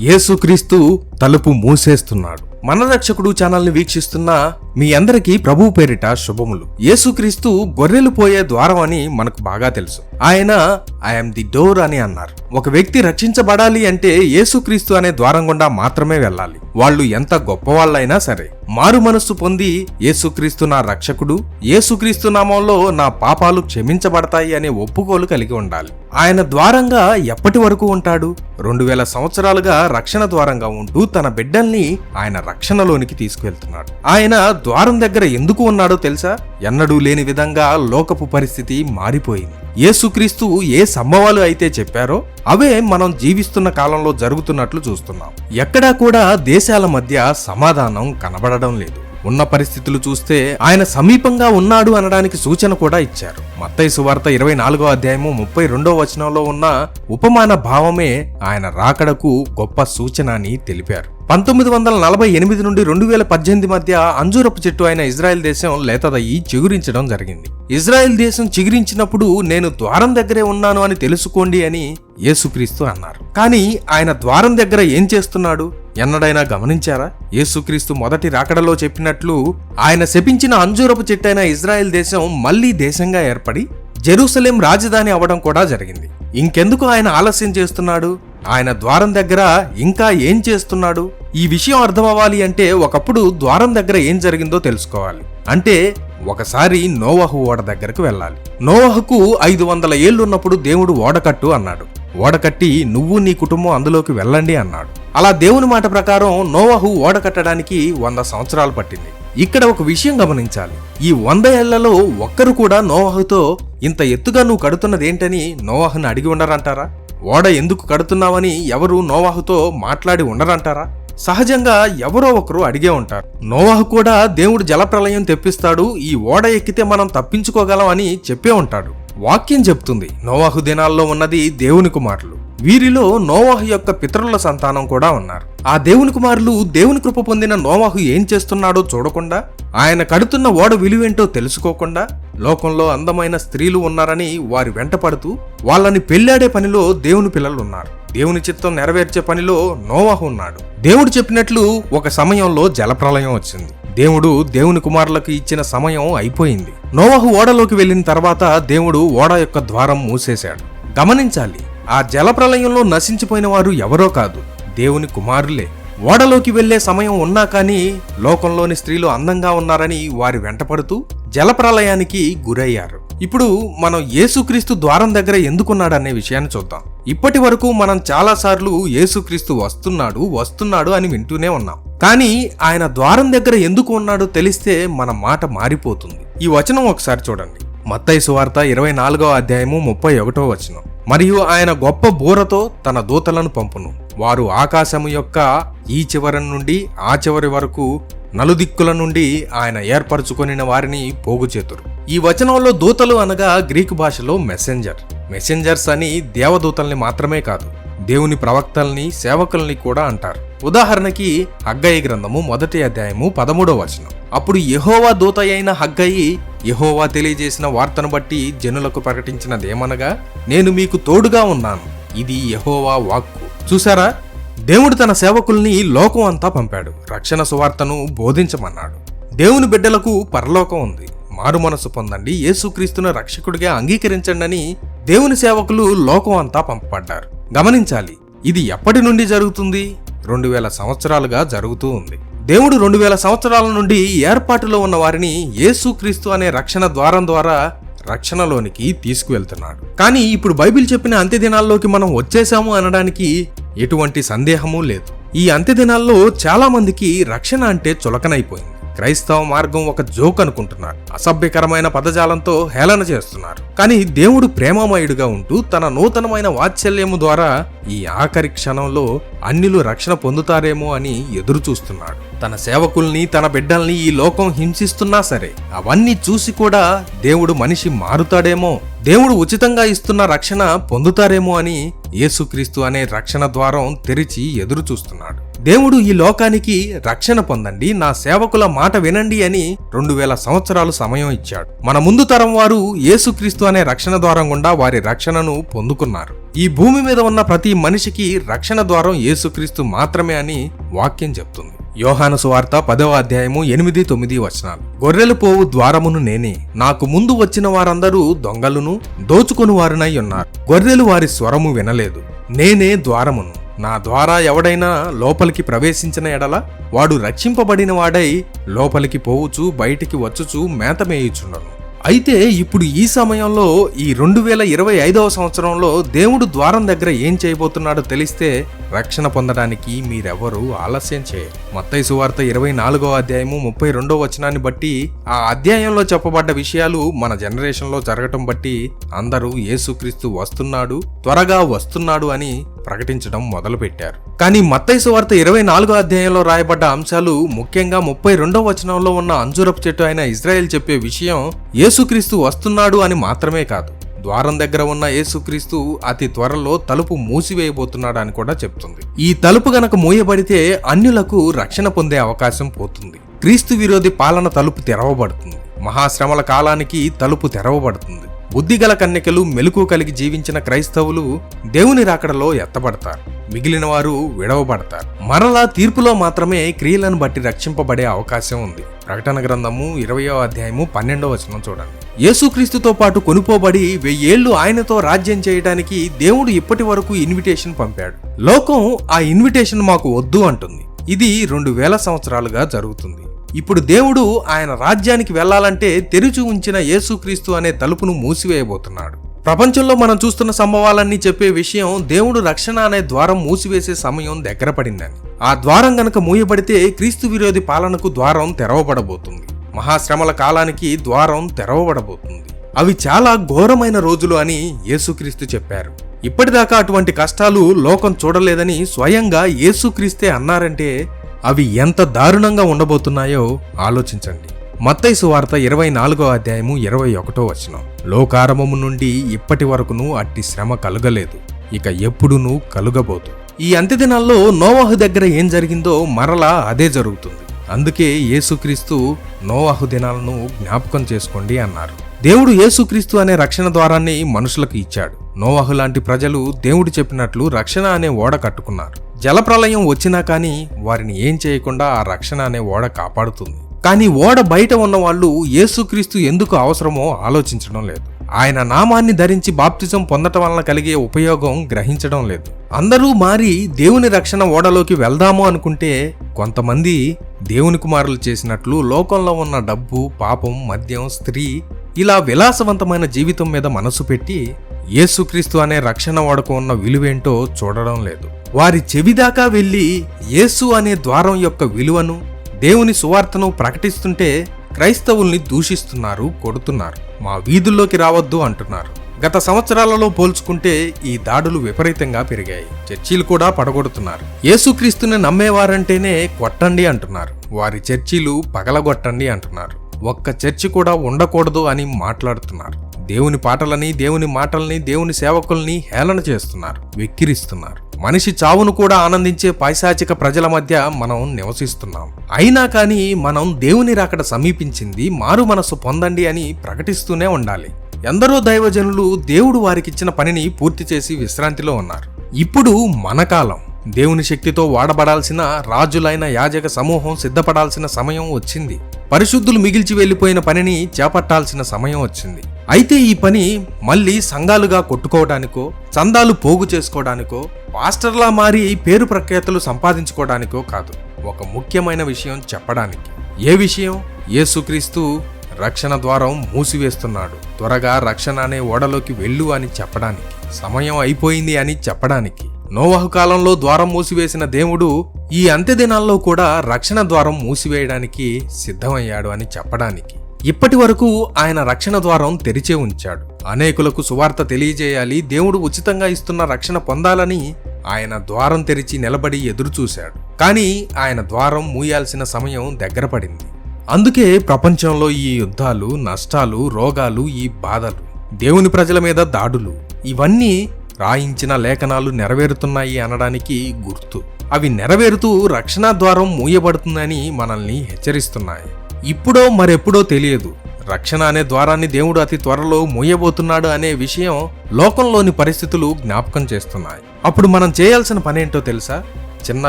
యేసుక్రీస్తు తలుపు మూసేస్తున్నాడు. మన రక్షకుడు ఛానల్ని వీక్షిస్తున్న మీ అందరికీ ప్రభు పేరిట శుభములు. యేసుక్రీస్తు గొర్రెలు పోయే ద్వారం అని మనకు బాగా తెలుసు. ఆయన ఐఎమ్ ది డోర్ అని అన్నారు. ఒక వ్యక్తి రక్షించబడాలి అంటే యేసుక్రీస్తు అనే ద్వారం గుండా మాత్రమే వెళ్ళాలి. వాళ్ళు ఎంత గొప్పవాళ్ళైనా సరే. మారు మనస్సు పొంది యేసుక్రీస్తు నా రక్షకుడు యేసుక్రీస్తు నామంలో నా పాపాలు క్షమించబడతాయి అనే ఒప్పుకోలు కలిగి ఉండాలి. ఆయన ద్వారంగా ఎప్పటి వరకు ఉంటాడు? రెండు వేల సంవత్సరాలుగా రక్షణ ద్వారంగా ఉంటూ తన బిడ్డల్ని ఆయన రక్షణలోనికి తీసుకువెళ్తున్నాడు. ఆయన ద్వారం దగ్గర ఎందుకు ఉన్నాడో తెలుసా? ఎన్నడూ లేని విధంగా లోకపు పరిస్థితి మారిపోయింది. యేసుక్రీస్తు ఏ సంభవాలు అయితే చెప్పారో అవే మనం జీవిస్తున్న కాలంలో జరుగుతున్నట్లు చూస్తున్నాం. ఎక్కడా కూడా దేశాల మధ్య సమాధానం కనబడడం లేదు. ఉన్న పరిస్థితులు చూస్తే ఆయన సమీపంగా ఉన్నాడు అనడానికి సూచన కూడా ఇచ్చారు. మత్తయి సువార్త ఇరవై నాలుగో అధ్యాయము ముప్పై రెండో వచనంలో ఉన్న ఉపమాన భావమే ఆయన రాకడకు గొప్ప సూచన అని తెలిపారు. పంతొమ్మిది వందల నలభై ఎనిమిది నుండి రెండు వేల పద్దెనిమిది మధ్య అంజూరపు చెట్టు అయిన ఇజ్రాయెల్ దేశం లేతదయ్యి చిగురించడం జరిగింది. ఇజ్రాయెల్ దేశం చిగురించినప్పుడు నేను ద్వారం దగ్గరే ఉన్నాను అని తెలుసుకోండి అని యేసుక్రీస్తు అన్నారు. కానీ ఆయన ద్వారం దగ్గర ఏం చేస్తున్నాడు? ఎన్నడైనా గమనించారా? యేసుక్రీస్తు మొదటి రాకడలో చెప్పినట్లు ఆయన శపించిన అంజూరపు చెట్టైన ఇజ్రాయెల్ దేశం మళ్ళీ దేశంగా ఏర్పడి జెరూసలేం రాజధాని అవడం కూడా జరిగింది. ఇంకెందుకు ఆయన ఆలస్యం చేస్తున్నాడు? ఆయన ద్వారం దగ్గర ఇంకా ఏం చేస్తున్నాడు? ఈ విషయం అర్థమవ్వాలి అంటే ఒకప్పుడు ద్వారం దగ్గర ఏం జరిగిందో తెలుసుకోవాలి. అంటే ఒకసారి నోవహు ఓడ దగ్గరకు వెళ్ళాలి. నోవహుకు ఐదు వందల ఏళ్ళున్నప్పుడు దేవుడు ఓడకట్టు అన్నాడు. ఓడకట్టి నువ్వు నీ కుటుంబం అందులోకి వెళ్ళండి అన్నాడు. అలా దేవుని మాట ప్రకారం నోవహు ఓడ కట్టడానికి వంద సంవత్సరాలు పట్టింది. ఇక్కడ ఒక విషయం గమనించాలి. ఈ వంద ఏళ్ళలో ఒక్కరు కూడా నోవహుతో ఇంత ఎత్తుగా నువ్వు కడుతున్నదేంటని నోవాహును అడిగి ఉండరంటారా? ఓడ ఎందుకు కడుతున్నావని ఎవరు నోవాహుతో మాట్లాడి ఉండరంటారా? సహజంగా ఎవరో ఒకరు అడిగే ఉంటారు. నోవాహు కూడా దేవుడు జలప్రలయం తెప్పిస్తాడు ఈ ఓడ ఎక్కితే మనం తప్పించుకోగలం అని చెప్పే ఉంటాడు. వాక్యం చెప్తుంది. నోవాహు దినాల్లో ఉన్నది దేవుని కుమారులు. వీరిలో నోవాహు యొక్క పితరుల సంతానం కూడా ఉన్నారు. ఆ దేవుని కుమారులు దేవుని కృప పొందిన నోవాహు ఏం చేస్తున్నాడో చూడకుండా ఆయన కడుతున్న ఓడ విలువేంటో తెలుసుకోకుండా లోకంలో అందమైన స్త్రీలు ఉన్నారని వారి వెంట పడుతూ వాళ్ళని పెళ్ళాడే పనిలో దేవుని పిల్లలు ఉన్నారు. దేవుని చిత్తం నెరవేర్చే పనిలో నోవాహు ఉన్నాడు. దేవుడు చెప్పినట్లు ఒక సమయంలో జలప్రలయం వచ్చింది. దేవుడు దేవుని కుమారులకు ఇచ్చిన సమయం అయిపోయింది. నోవహు ఓడలోకి వెళ్ళిన తర్వాత దేవుడు ఓడ యొక్క ద్వారం మూసేశాడు. గమనించాలి ఆ జలప్రలయంలో నశించిపోయిన వారు ఎవరో కాదు దేవుని కుమారులే. ఓడలోకి వెళ్ళే సమయం ఉన్నా కానీ లోకంలోని స్త్రీలు అందంగా ఉన్నారని వారి వెంటపడుతూ జలప్రలయానికి గురయ్యారు. ఇప్పుడు మనం యేసుక్రీస్తు ద్వారం దగ్గర ఎందుకున్నాడనే విషయాన్ని చూద్దాం. ఇప్పటి వరకు మనం చాలాసార్లు యేసుక్రీస్తు వస్తున్నాడు వస్తున్నాడు అని వింటూనే ఉన్నాం. కానీ ఆయన ద్వారం దగ్గర ఎందుకు ఉన్నాడో తెలిస్తే మన మాట మారిపోతుంది. ఈ వచనం ఒకసారి చూడండి. మత్తయి సువార్త ఇరవై నాలుగవ అధ్యాయము ముప్పై ఒకటో వచనం. మరియు ఆయన గొప్ప బూరతో తన దూతలను పంపును. వారు ఆకాశము యొక్క ఈ చివరి నుండి ఆ చివరి వరకు నలుదిక్కుల నుండి ఆయన ఏర్పరచుకొనిన వారిని పోగు చేతురు. ఈ వచనంలో దూతలు అనగా గ్రీకు భాషలో మెసెంజర్ మెసెంజర్స్ అని దేవదూతల్ని మాత్రమే కాదు దేవుని ప్రవక్తల్ని సేవకుల్ని కూడా అంటారు. ఉదాహరణకి హగ్గయి గ్రంథము మొదటి అధ్యాయము పదమూడో వచనం. అప్పుడు యహోవా దూత అయిన హగ్గయి యహోవా తెలియజేసిన వార్తను బట్టి జనులకు ప్రకటించినదేమనగా నేను మీకు తోడుగా ఉన్నాను. ఇది యహోవా వాక్కు. చూసారా దేవుడు తన సేవకుల్ని లోకం అంతా పంపాడు. రక్షణ సువార్తను బోధించమన్నాడు. దేవుని బిడ్డలకు పరలోకం ఉంది. మారు మనసు పొందండి. యేసుక్రీస్తును రక్షకుడిగా అంగీకరించండి అని దేవుని సేవకులు లోకం అంతా పంపబడ్డారు. గమనించాలి ఇది ఎప్పటి నుండి జరుగుతుంది? రెండు వేల సంవత్సరాలుగా జరుగుతూ ఉంది. దేవుడు రెండు వేల సంవత్సరాల నుండి ఏర్పాటులో ఉన్న వారిని యేసుక్రీస్తు అనే రక్షణ ద్వారం ద్వారా రక్షణలోనికి తీసుకువెళ్తున్నాడు. కానీ ఇప్పుడు బైబిల్ చెప్పిన అంత్యదినాల్లోకి మనం వచ్చేసాము అనడానికి ఎటువంటి సందేహమూ లేదు. ఈ అంత్యదినాల్లో చాలా మందికి రక్షణ అంటే చులకనైపోయింది. క్రైస్తవ మార్గం ఒక జోక్ అనుకుంటున్నారు అసభ్యకరమైన పదజాలంతో హేళన చేస్తున్నారు. కానీ దేవుడు ప్రేమమయుడుగా ఉంటూ తన నూతనమైన వాత్సల్యము ద్వారా ఈ ఆఖరి క్షణంలో అన్యులు రక్షణ పొందుతారేమో అని ఎదురు చూస్తున్నాడు తన సేవకుల్ని తన బిడ్డల్ని ఈ లోకం హింసిస్తున్నా సరే అవన్నీ చూసి కూడా దేవుడు మనిషి మారుతాడేమో దేవుడు ఉచితంగా ఇస్తున్న రక్షణ పొందుతారేమో అని యేసుక్రీస్తు అనే రక్షణ ద్వారం తెరిచి ఎదురు చూస్తున్నాడు దేవుడు ఈ లోకానికి రక్షణ పొందండి నా సేవకుల మాట వినండి అని రెండు వేల సంవత్సరాలు సమయం ఇచ్చాడు. మన ముందు తరం వారు యేసుక్రీస్తు అనే రక్షణ ద్వారం గుండా వారి రక్షణను పొందుకున్నారు. ఈ భూమి మీద ఉన్న ప్రతి మనిషికి రక్షణ ద్వారం యేసుక్రీస్తు మాత్రమే అని వాక్యం చెప్తుంది. యోహాను సువార్త పదవ అధ్యాయము ఎనిమిది తొమ్మిది వచనాలు. గొర్రెలు పోవు ద్వారమును నేనే నాకు ముందు వచ్చిన వారందరూ దొంగలును దోచుకొని వారినై ఉన్నారు. గొర్రెలు వారి స్వరము వినలేదు నేనే ద్వారమును. నా ద్వారా ఎవడైనా లోపలికి ప్రవేశించిన ఎడల వాడు రక్షింపబడిన వాడై లోపలికి పోవుచు బయటికి వచ్చుచు మేతమేయుచుండను అయితే ఇప్పుడు ఈ సమయంలో ఈ రెండు వేల ఇరవై ఐదవ సంవత్సరంలో దేవుడు ద్వారం దగ్గర ఏం చేయబోతున్నాడో తెలిస్తే రక్షణ పొందడానికి మీరెవరూ ఆలస్యం చేయరు మత్తయి సువార్త ఇరవై నాలుగో అధ్యాయము ముప్పై రెండో వచనాన్ని బట్టి ఆ అధ్యాయంలో చెప్పబడ్డ విషయాలు మన జనరేషన్లో జరగటం బట్టి అందరూ యేసుక్రీస్తు వస్తున్నాడు త్వరగా వస్తున్నాడు అని ప్రకటించడం మొదలుపెట్టారు. కానీ మత్తైసు సువార్త ఇరవై నాలుగో అధ్యాయంలో రాయబడ్డ అంశాలు ముఖ్యంగా ముప్పై రెండో వచనంలో ఉన్న అంజురపు చెట్టు అయిన ఇజ్రాయెల్ చెప్పే విషయం యేసుక్రీస్తు వస్తున్నాడు అని మాత్రమే కాదు. ద్వారం దగ్గర ఉన్న యేసుక్రీస్తు అతి త్వరలో తలుపు మూసివేయబోతున్నాడు అని కూడా చెప్తుంది. ఈ తలుపు గనక మూయబడితే అన్యులకు రక్షణ పొందే అవకాశం పోతుంది. క్రీస్తు విరోధి పాలన తలుపు తెరవబడుతుంది. మహాశ్రమల కాలానికి తలుపు తెరవబడుతుంది. బుద్ధిగల కన్యకలు మెలకు కలిగి జీవించిన క్రైస్తవులు దేవుని రాకడలో ఎత్తబడతారు. మిగిలిన వారు విడవబడతారు. మరలా తీర్పులో మాత్రమే క్రియలను బట్టి రక్షింపబడే అవకాశం ఉంది. ప్రకటన గ్రంథము ఇరవయో అధ్యాయము పన్నెండవ వచనం చూడండి. యేసుక్రీస్తుతో పాటు కొనుపోబడి వెయ్యేళ్ళు ఆయనతో రాజ్యం చేయడానికి దేవుడు ఇప్పటి వరకు ఇన్విటేషన్ పంపాడు. లోకం ఆ ఇన్విటేషన్ మాకు వద్దు అంటుంది. ఇది రెండు వేల సంవత్సరాలుగా జరుగుతుంది. ఇప్పుడు దేవుడు ఆయన రాజ్యానికి వెళ్ళాలంటే తెరిచి ఉంచిన యేసుక్రీస్తు అనే తలుపును మూసివేయబోతున్నాడు. ప్రపంచంలో మనం చూస్తున్న సంభవాలన్నీ చెప్పే విషయం దేవుడు రక్షణ అనే ద్వారం మూసివేసే సమయం దగ్గర పడిందని. ఆ ద్వారం గనక మూయబడితే క్రీస్తు విరోధి పాలనకు ద్వారం తెరవబడబోతుంది. మహాశ్రమల కాలానికి ద్వారం తెరవబడబోతుంది. అవి చాలా ఘోరమైన రోజులు అని యేసుక్రీస్తు చెప్పారు. ఇప్పటిదాకా అటువంటి కష్టాలు లోకం చూడలేదని స్వయంగా యేసుక్రీస్తే అన్నారంటే అవి ఎంత దారుణంగా ఉండబోతున్నాయో ఆలోచించండి. మత్తైసు వార్త ఇరవై నాలుగో అధ్యాయము ఇరవై ఒకటో వచనం. లోకారంభము నుండి ఇప్పటి వరకును అట్టి శ్రమ కలుగలేదు. ఇక ఎప్పుడునూ కలుగబోదు. ఈ అంత్యదినాల్లో నోవాహు దగ్గర ఏం జరిగిందో మరలా అదే జరుగుతుంది. అందుకే యేసుక్రీస్తు నోవాహు దినాలను జ్ఞాపకం చేసుకోండి అన్నారు. దేవుడు యేసుక్రీస్తు అనే రక్షణ ద్వారాన్ని మనుషులకు ఇచ్చాడు. నోవాహు లాంటి ప్రజలు దేవుడు చెప్పినట్లు రక్షణ అనే ఓడ కట్టుకున్నారు. జలప్రలయం వచ్చినా కానీ వారిని ఏం చేయకుండా ఆ రక్షణ అనే ఓడ కాపాడుతుంది. కానీ ఓడ బయట ఉన్న వాళ్ళు యేసుక్రీస్తు ఎందుకు అవసరమో ఆలోచించడం లేదు. ఆయన నామాన్ని ధరించి బాప్తిజం పొందటం వలన కలిగే ఉపయోగం గ్రహించడం లేదు. అందరూ మారి దేవుని రక్షణ ఓడలోకి వెళ్దాము అనుకుంటే కొంతమంది దేవుని కుమారులు చేసినట్లు లోకంలో ఉన్న డబ్బు పాపం మద్యం స్త్రీ ఇలా విలాసవంతమైన జీవితం మీద మనసు పెట్టి యేసుక్రీస్తు అనే రక్షణ ఓడకు ఉన్న విలువేంటో చూడడం లేదు. వారి చెవిదాకా వెళ్ళి యేసు అనే ద్వారం యొక్క విలువను దేవుని సువార్తను ప్రకటిస్తుంటే క్రైస్తవుల్ని దూషిస్తున్నారు కొడుతున్నారు. మా వీధుల్లోకి రావద్దు అంటున్నారు. గత సంవత్సరాలలో పోల్చుకుంటే ఈ దాడులు విపరీతంగా పెరిగాయి. చర్చీలు కూడా పడగొడుతున్నారు. యేసుక్రీస్తుని నమ్మేవారంటేనే కొట్టండి అంటున్నారు. వారి చర్చీలు పగలగొట్టండి అంటున్నారు. ఒక్క చర్చి కూడా ఉండకూడదు అని మాట్లాడుతున్నారు. దేవుని పాటలని దేవుని మాటల్ని దేవుని సేవకుల్ని హేళన చేస్తున్నారు వెక్కిరిస్తున్నారు. మనిషి చావును కూడా ఆనందించే పైశాచిక ప్రజల మధ్య మనం నివసిస్తున్నాం. అయినా కానీ మనం దేవుని రాకడ సమీపించింది మారు మనసు పొందండి అని ప్రకటిస్తూనే ఉండాలి. ఎందరో దైవజనులు దేవుడు వారికిచ్చిన పనిని పూర్తి చేసి విశ్రాంతిలో ఉన్నారు. ఇప్పుడు మన కాలం. దేవుని శక్తితో వాడబడాల్సిన రాజులైన యాజక సమూహం సిద్ధపడాల్సిన సమయం వచ్చింది. పరిశుద్ధులు మిగిల్చి వెళ్ళిపోయిన పనిని చేపట్టాల్సిన సమయం వచ్చింది. అయితే ఈ పని మళ్ళీ సంఘాలుగా కొట్టుకోవడానికో చందాలు పోగు చేసుకోవడానికో పాస్టర్లా మారి పేరు ప్రఖ్యాతులు సంపాదించుకోవడానికో కాదు. ఒక ముఖ్యమైన విషయం చెప్పడానికి. ఏ విషయం? యేసుక్రీస్తు రక్షణ ద్వారం మూసివేస్తున్నాడు. త్వరగా రక్షణ అనే ఓడలోకి వెళ్ళు అని చెప్పడానికి. సమయం అయిపోయింది అని చెప్పడానికి. నోవాహు కాలంలో ద్వారం మూసివేసిన దేవుడు ఈ అంత్యదినాల్లో కూడా రక్షణ ద్వారం మూసివేయడానికి సిద్ధమయ్యాడు అని చెప్పడానికి. ఇప్పటి వరకు ఆయన రక్షణ ద్వారం తెరిచే ఉంచాడు. అనేకులకు సువార్త తెలియజేయాలి దేవుడు ఉచితంగా ఇస్తున్న రక్షణ పొందాలని ఆయన ద్వారం తెరిచి నిలబడి ఎదురుచూశాడు. కానీ ఆయన ద్వారం మూయాల్సిన సమయం దగ్గర పడింది. అందుకే ప్రపంచంలో ఈ యుద్ధాలు నష్టాలు రోగాలు ఈ బాధలు దేవుని ప్రజల మీద దాడులు ఇవన్నీ రాయించిన లేఖనాలు నెరవేరుతున్నాయి అనడానికి గుర్తు. అవి నెరవేరుతూ రక్షణ ద్వారం మూయబడుతుందని మనల్ని హెచ్చరిస్తున్నాయి. ఇప్పుడో మరెప్పుడో తెలియదు. రక్షణ అనే ద్వారాన్ని దేవుడు అతి త్వరలో మూయబోతున్నాడు అనే విషయం లోకంలోని పరిస్థితులు జ్ఞాపకం చేస్తున్నాయి. అప్పుడు మనం చేయాల్సిన పనేంటో తెలుసా? చిన్న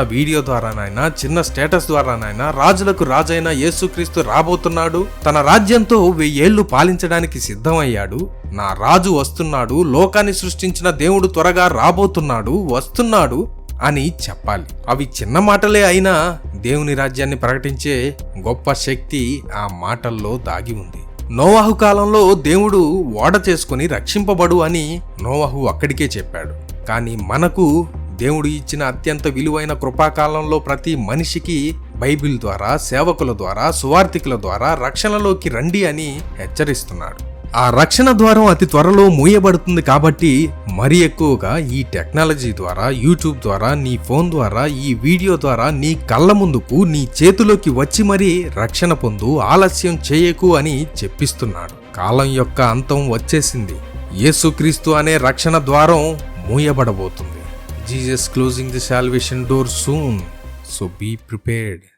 వీడియో ద్వారానైనా చిన్న స్టేటస్ ద్వారానైనా రాజులకు రాజైన యేసుక్రీస్తు రాబోతున్నాడు. తన రాజ్యంతో వెయ్యేళ్ళు పాలించడానికి సిద్ధమయ్యాడు. నా రాజు వస్తున్నాడు. లోకాన్ని సృష్టించిన దేవుడు త్వరగా రాబోతున్నాడు వస్తున్నాడు. అని చెప్పాలి. అవి చిన్న మాటలే అయినా దేవుని రాజ్యాన్ని ప్రకటించే గొప్ప శక్తి ఆ మాటల్లో దాగి ఉంది. నోవాహు కాలంలో దేవుడు ఓడ చేసుకుని రక్షింపబడు అని నోవాహు అక్కడికే చెప్పాడు. కానీ మనకు దేవుడు ఇచ్చిన అత్యంత విలువైన కృపాకాలంలో ప్రతి మనిషికి బైబిల్ ద్వారా సేవకుల ద్వారా సువార్థికుల ద్వారా రక్షణలోకి రండి అని హెచ్చరిస్తున్నాడు. ఆ రక్షణ ద్వారం అతి త్వరలో మూయబడుతుంది కాబట్టి మరి ఎక్కువగా ఈ టెక్నాలజీ ద్వారా యూట్యూబ్ ద్వారా నీ ఫోన్ ద్వారా ఈ వీడియో ద్వారా నీ కళ్ళ ముందుకు నీ చేతిలోకి వచ్చి మరీ రక్షణ పొందు ఆలస్యం చేయకు అని చెప్పిస్తున్నాడు. కాలం యొక్క అంతం వచ్చేసింది. యేసుక్రీస్తు అనే రక్షణ ద్వారం మూయబడబోతుంది. Jesus closing the salvation door soon. So be prepared.